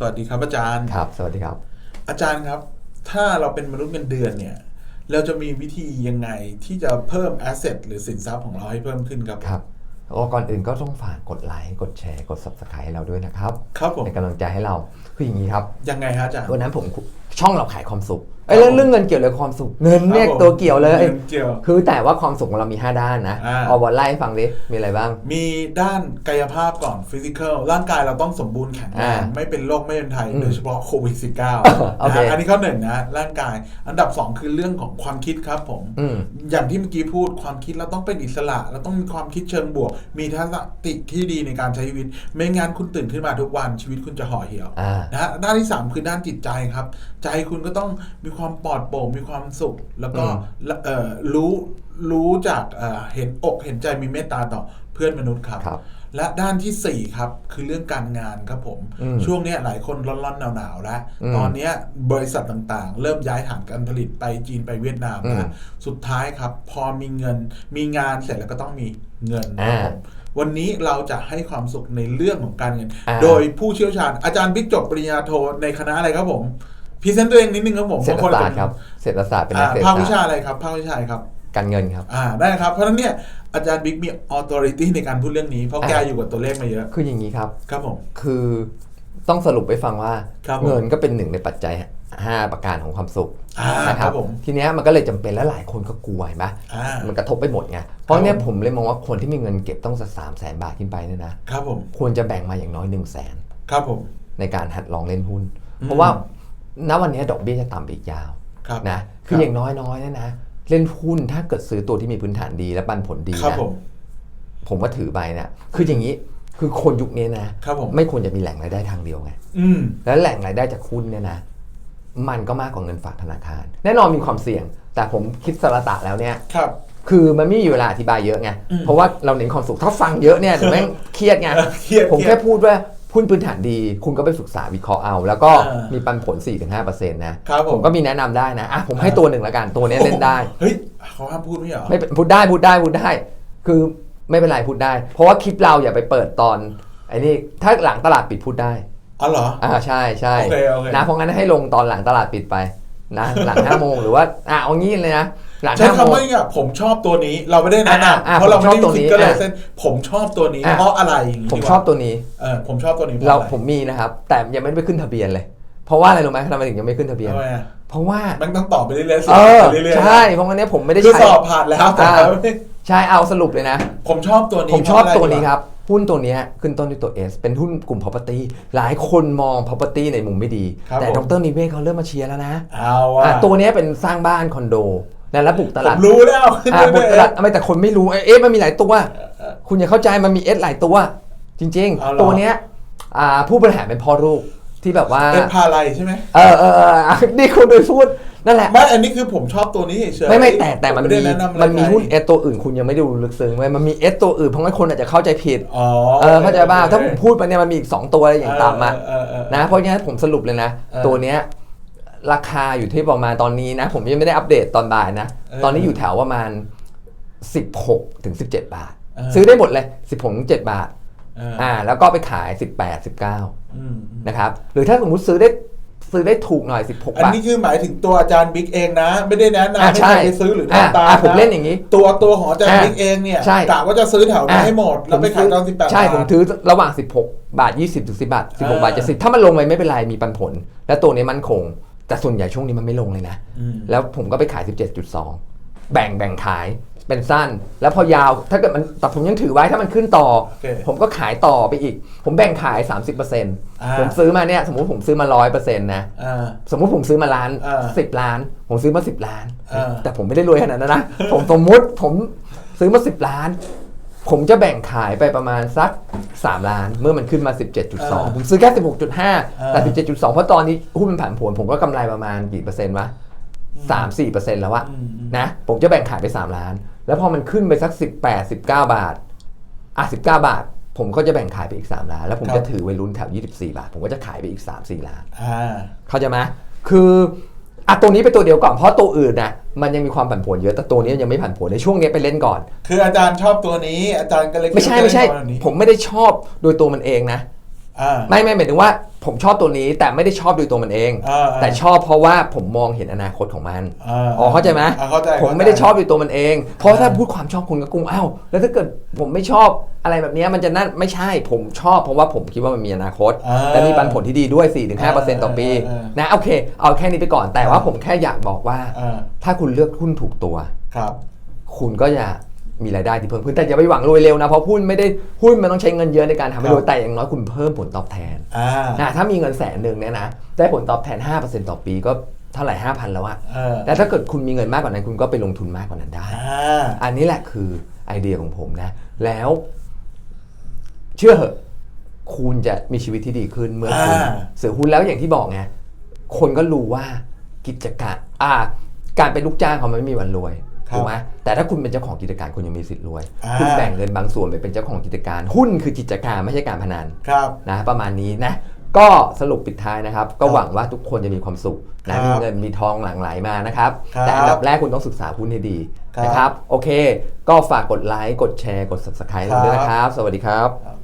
สวัสดีครับอาจารย์ครับ สวัสดีครับ อาจารย์ครับ ถ้าเราเป็นมนุษย์เงินเดือนเนี่ย เราจะมีวิธียังไงที่จะเพิ่มแอสเซทหรือสินทรัพย์ของเราให้เพิ่มขึ้นครับครับโอ้ก่อนอื่นก็ต้องฝากกดไลค์กดแชร์กด subscribe ให้เราด้วยนะครับ ครับผมเป็นกำลังใจให้เราคืออย่างนี้ครับ ยังไงฮะอาจารย์วันนั้นผมช่องเราขายความสุข เอ้ยเรื่องเรื่องเงินเกี่ยวเลยความสุขเงินเนี่ยครับผมตัวเกี่ยวเลย เงินเกี่ยว คือแต่ว่าความสุขของเรามี 5 ด้านนะอ่า เอาบอลไล่ให้ฟังดิมีอะไรบ้าง มีด้านกายภาพก่อนฟิสิกอลร่างกายเราต้องสมบูรณ์แข็งแรงอ่าไม่เป็นโรคไม่เป็นไทยอืมโดยเฉพาะโควิด -19 โอเคนะฮะอันนี้ข้อหนึ่งนะ ร่างกายอันดับสองคือเรื่องของความคิดครับผม อืมอย่างที่เมื่อกี้พูดความคิดเราต้องเป็นอิสระ เราต้องมีความคิดเชิงบวก มีทัศนคติที่ดีในการใช้ชีวิต ไม่งั้นคุณตื่นขึ้นมาทุกวันชีวิตคุณจะห่อเหี่ยวอ่า นะฮะด้านที่ 3 คือด้านจิตใจครับ ใจคุณก็ต้องมีความปลอดโปร่งมีความสุข แล้วก็อืมเอ่อรู้รู้จากเอ่อเห็นอกเห็นใจมีเมตตาต่อเพื่อนมนุษย์ครับ ครับและด้านทีสี่ 4 ครับคือเรื่องการงานครับผม อืมช่วงเนี้ยหลายคนร้อนๆหนาวๆแล้วอืมตอนเนี้ยบริษัทต่างๆ เริ่มย้ายฐานการผลิตไปจีนไปเวียดนามอืมนะสุดท้ายครับ พอมีเงินมีงานเสร็จแล้วก็ต้องมีเงินครับอ่าผมวันนี้เราจะให้ความสุขในเรื่องของการเงิน อ่า โดยผู้เชี่ยวชาญอาจารย์บิ๊กจบปริญญาโทในคณะอะไรครับผม พรีเซนต์ตัวเองนิดนึงครับผมเศรษฐบงนศาสตร์ครับเศรษฐศาสตร์เป็นนัอ่ากเศรษฐภาควิชาศาสตร์อะไรครับภาควิชาอะไรครับ การเงินครับอ่าได้ครับ เพราะฉะนั้นเนี่ยอาจารย์บิ๊กมี authority ในการพูดเรื่องนี้เพราะอ่าแกอยู่กับตัวเลขมาเยอะ คืออย่างนี้ครับครับผมคือต้องสรุปให้ฟังว่าครับผมเงินก็เป็นหนึ่งในปัจจัย 5 ประการของความสุขอ่านะคครัรับบผมทีเนี้ยมันก็เลยจำเป็นและหลายคนก็กลัวเห็นไหมอ่ามันกระทบไปหมดไงเพราะเนี้ยครับผมเลยมองว่าคนที่มีเงินเก็บต้องสักสามแสนบาทขึ้นไปเนี่ยนะครับผมควรจะแบ่งมาอย่างน้อย1นึ่งแสนครับผมในการหัดลองเล่นหุ้นอืมเพราะว่า ณวันเนี้ยดอกเบี้ยจะต่ำไปอีกยาวครับนะคืคอรับอย่างน้อยๆเนี่ยนะเล่นหุ้นถ้าเกิดซื้อตัวที่มีพื้นฐานดีและปันผลดีครับนะผมผมว่าถือไปนะคืออย่างนี้คือคนยุคนี้นะครับผมไม่ควรจะมีแหล่งรายได้ทางเดียวไงอืมและแหล่งรายได้จากหุ้นเนี่ยนะ มันก็มากกว่าเงินฝากธนาคาร แน่นอนมีความเสี่ยง แต่ผมคิดสระตะแล้วเนี่ยครับคือมันไม่มีเวลาอธิบายเยอะไงอืมเพราะว่าเราเน้นความสุข ถ้าฟังเยอะเนี่ยเดี๋ยวแม่งเครียดไงเออเครียดผมเครียแค่ดพูดว่า หุ้นพื้นฐานดี คุณก็ไปศึกษาวิเคราะห์เอา แล้วก็เออ มีปันผล 4-5%นะครับผมผมก็มีแนะนำได้นะอะผมให้เออตัวหนึ่งแล้วกันตัวเนี้ยเล่นได้ เฮ้ยเขาห้ามพูดไม่เหรอ ไม่เป็นพูดได้พูดได้พูดได้ คือไม่เป็นไรพูดได้ เพราะว่าคลิปเราอย่าไปเปิดตอนไอ้นี่ถ้าหลังตลาดปิดพูดได้ อ๋อเหรอ อ่าใช่ใช่โอเคโอเค นะเพราะงั้นให้ลงตอนหลังตลาดปิดไปนะ หลังห้าโมงหรือว่าอะเอางี้เลยนะ หลังใช้ห้าโมคำง ว่าอย่างเงี้ยผมชอบตัวนี้เราไม่ได้แนะอะอะนำเพราะเราไม่ผมชอบตัวได้นี้คิดก็เลยอะเส้นผมชอบตัวนี้อะ เพราะอะไรอย่างงี้ผมดีกชว่าอบตัวนี้ เออผมชอบตัวนี้เพเราราะอะไรผมมีนะครับ แต่ยังไม่ได้ไปขึ้นทะเบียนเลย เพราะว่าอะไรรู้ไหมทำไมถึงยังไม่ขึ้นทะเบียนทำไมอะเพราะว่ามันต้องตอบไปเรื่อยๆสเออบอไปเรื่อยๆใช่เพราะงั้นเนี้ยผมไม่ได้คือใช้ สอบผ่านแล้วแต่อ่าไม่ได้ใช่เอาสรุปเลยนะ ผมชอบตัวนี้ผมชอบเพาะะไตัวนี้ดีกาครับ หุ้นตัวเนี้ยขึ้นต้นด้วยตัว S เป็นหุ้นกลุ่ม property หลายคนมอง property ในมุมไม่ดี ครับแต่ผม ดรนิเวศเขาเริ่มมาเชียร์แล้วนะเอาอะอะตัวเนี้ยเป็นสร้างบ้านคอนโด นะแล้วปลูกตผลาดมรู้แล้วขึ้นอ่าเรื่บุอยตรไม่แต่คนไม่รู้เอ๊ะมันมีหลายตัวคุณอย่าเข้าใจมันมีเอสหลายตัว จริง เอาเหรอ ๆ ตัวเนี้ยอ่าผู้บริหารเป็นพ่อลูกที่แบบว่าๆเอ็ดพาไรใช่ไหมเออเออเอออะนี่คุณไปพูดนั่นแหละ ไม่อันนี้คือผมชอบตัวนี้เฉยๆไม่ไม่แต่แต่มันผมีไได้แะำอะไรมันมีหุ้นใครเอสตัวอื่นคุณยังไม่ได้ดูลึกซึ้งเว้ยมันมีเอสตัวอื่นเพราะงั้นคนอาจจะเข้าใจผิด อ๋อเออเข้าใจป่ะถ้าผมพูดไปเนี่ยมันมีอีกสองตัวอะไรอย่างต่ำอะเออเออเออ นะเพราะงั้นผมสรุปเลยนะ เออ ตัวเนี้ย ราคาอยู่ที่ประมาณตอนนี้นะ ผมยังไม่ได้อัปเดตตอนบ่ายนะเออตอนนี้อยู่แถวประมาณ 16ถึง17 บาทเออซื้อได้หมดเลย 16ถึง7บาทเอออ่าแล้วก็ไปขาย 18 19อืมนะครับหรือถ้าสมมุติซื้อได้ซื้อได้ถูกหน่อย 16อันบาทนี้คือหมายถึงตัวอาจารย์บิ๊กเองนะ ไม่ได้แนะนำอ่าให้ใช่ใครไปซื้อหรืออ่าทำตามอ่าผมะเล่นอย่างนี้ ตัวตัวของอาจารย์อ่าบิ๊กเองเนี่ยใช่กะว่าจะซื้อแถวนี้ให้หมด แล้วไปขายตอนผมสิซื้บแปดใช่บาทผมถือระหว่าง 16 บาท 20 ถึง 10 บาท 16 บาท70ถ้ามันลงไปไม่เป็นไร มีปันผล และตัวนี้มั่นคง แต่ส่วนใหญ่ช่วงนี้มันไม่ลงเลยนะอืมแล้วผมก็ไปขาย 17.2 แบ่งแบ่งขายเป็นสั้น แล้วพอยาวถ้าเกิดมันแต่ผมยังถือไว้ถ้ามันขึ้นต่อโอเคผมก็ขายต่อไปอีก ผมแบ่งขาย 30%อ่าผมซื้อมาเนี่ยสมมุติผมซื้อมา 100%นะอ่าสมมุติผมซื้อมาล้านอ่าสิบล้าน ผมซื้อมาสิบล้านอ่าแต่ผมไม่ได้รวยขนาดนั้นนะ ผมสมมุติผมซื้อมาสิบล้าน ผมจะแบ่งขายไปประมาณสัก 3 ล้าน เมื่อมันขึ้นมา 17.2 ผมซื้อแค่ 16.5 แต่ 17.2 เพราะตอนนี้หุ้นมันผันผวนผมก็กำไรประมาณกี่เปอร์เซ็นต์วะสามสี่เปอร์เซ็นต์แล้วอะอืมอืมนะ ผมจะแบ่งขายไป 3 ล้าน แล้วพอมันขึ้นไปสัก 18 19 บาท อะ 19 บาท ผมก็จะแบ่งขายไปอีก 3 ล้าน แล้วผมจะถือไว้ลุ้นแถว 24 บาท ผมก็จะขายไปอีก 3-4 ล้านอ่าเข้าใจไหมคือ อะตัวนี้เป็นตัวเดียวก่อนเพราะตัวอื่นนะมันยังมีความผันผวนเยอะแต่ตัวนี้ยังไม่ผันผวนในช่วงนี้ไปเล่นก่อน คืออาจารย์ชอบตัวนี้ อาจารย์ก็เลยไม่ใช่คิดว่าไม่ใช่จะเล่นตัวนี้ ผมไม่ได้ชอบโดยตัวมันเองนะ อ่า ไม่ไม่หมายถึงว่าผมชอบตัวนี้แต่ไม่ได้ชอบโดยตัวมันเอง อ่าแต่ชอบเพราะว่าผมมองเห็นอนาคตของมันาอ๋อเข้าใจไหมอ่าเข้าใจผมเข้าใจไม่ได้ชอบโดยตัวมันเอง เพราะถ้าพูดความชอบคุณก็กุ้งอ้าวแล้วถ้าเกิดผมไม่ชอบอะไรแบบเนี้ยมันจะนั่นไม่ใช่ผมชอบเพราะว่าผมคิดว่ามันมีอนาคต อ่าและมีปันผลที่ดีด้วย 4-5%ต่อปีอ่าอ่าอ่านนะโอเค เอาแค่นี้ไปก่อนแต่ว่าผมแค่อยากบอกว่า อ่า ถ้าคุณเลือกหุ้นถูกตัว ครับ คุณก็จะ มีรายได้ที่เพิ่มขึ้นแต่อย่าไปหวังรวยเร็วนะเพราะหุ้นไม่ได้หุ้นมันต้องใช้เงินเยอะในการทำให้ครับรวยแต่อย่างน้อยคุณเพิ่มผลตอบแทนอ่านะถ้ามีเงินแสนหนึ่งเนี่ยนะได้ผลตอบแทน 5%ต่อปีก็เท่าไหร่5,000แล้วอะเออแต่ถ้าเกิดคุณมีเงินมากกว่านั้นคุณก็ไปลงทุนมากกว่านั้นได้อ่าอันนี้แหละคือไอเดียของผมนะ แล้ว เชื่อเหอะคุณจะมีชีวิตที่ดีขึ้นเมื่อคุณอ่าซื้อหุ้นแล้วอย่างที่บอกไงคนก็รู้ว่ากิจการอ่า การเป็นลูกจ้างเขามันไม่มีวันรวยครับ ถูกไหมแต่ถ้าคุณเป็นเจ้าของกิจการคุณยังมีสิทธิ์รวยอ่าคุณแบ่งเงินบางส่วนไปเป็นเจ้าของกิจการ หุ้นคือกิจการไม่ใช่การพนันครับนะประมาณนี้นะก็สรุปปิดท้ายนะครับ ก็ครับหวังว่าทุกคนจะมีความสุขครันะบมีเงินมีทองหลั่งไหลมานะครับครับ แต่อันดับแรกคุณต้องศึกษาหุ้นให้ดีครับนะครับ โอเค ก็ฝากกดไลค์กดแชร์กด subscribe ครับด้วยนะครับ สวัสดีครับครับ